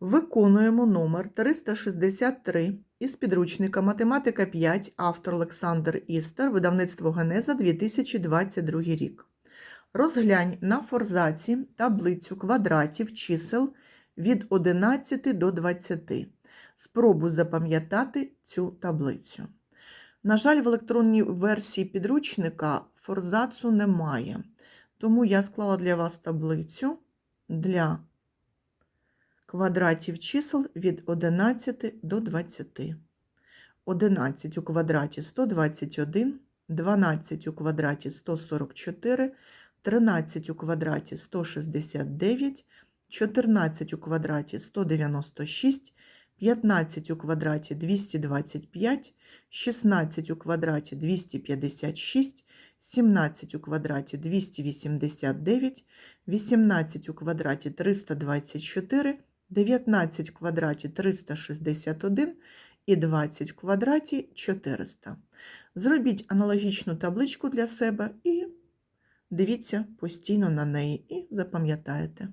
Виконуємо номер 363 із підручника Математика 5, автор Олександр Істер, видавництво Генеза 2022 рік. Розглянь на форзаці таблицю квадратів чисел від 11 до 20. Спробуй запам'ятати цю таблицю. На жаль, в електронній версії підручника форзацу немає, тому я склала для вас таблицю для квадратів чисел від 11 до 20. 11 у квадраті 121, 12 у квадраті 144, 13 у квадраті 169, 14 у квадраті 196, 15 у квадраті 225, 16 у квадраті 256, 17 у квадраті 289, 18 у квадраті 324, 19 в квадраті 361 і 20 в квадраті 400. Зробіть аналогічну табличку для себе і дивіться постійно на неї і запам'ятаєте.